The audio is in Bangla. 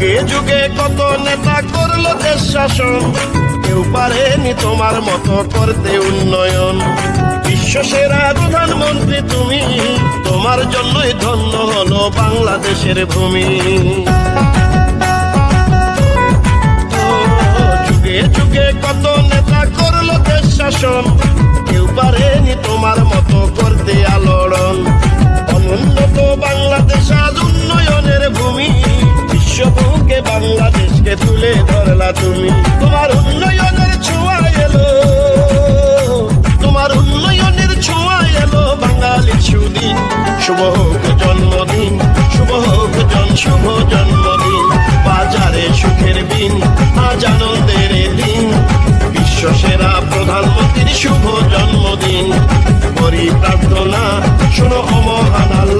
কত নেতা করল দেশ শাসন। কেউ পারেনি তোমার মতো করতে উন্নয়ন। বিশ্ব সেরা প্রধানমন্ত্রী তুমি, তোমার জন্যই ধন্য হলো বাংলাদেশের ভূমি। যুগে যুগে কত নেতা করল দেশ শাসন। কেউ পারেনি তোমার মতো ধরলা তুমি। তোমার উন্নয়নের ছোঁয়া এলো। তোমার উন্নয়নের ছোঁয়া এলো সুদিন শুভ হোক জন্মদিন, শুভ হোক জন, শুভ জন্মদিন। বাজারে সুখের দিন, আজ আনন্দের দিন। বিশ্ব সেরা প্রধানমন্ত্রীর শুভ জন্মদিন। করি প্রার্থনা, শোনো অমহান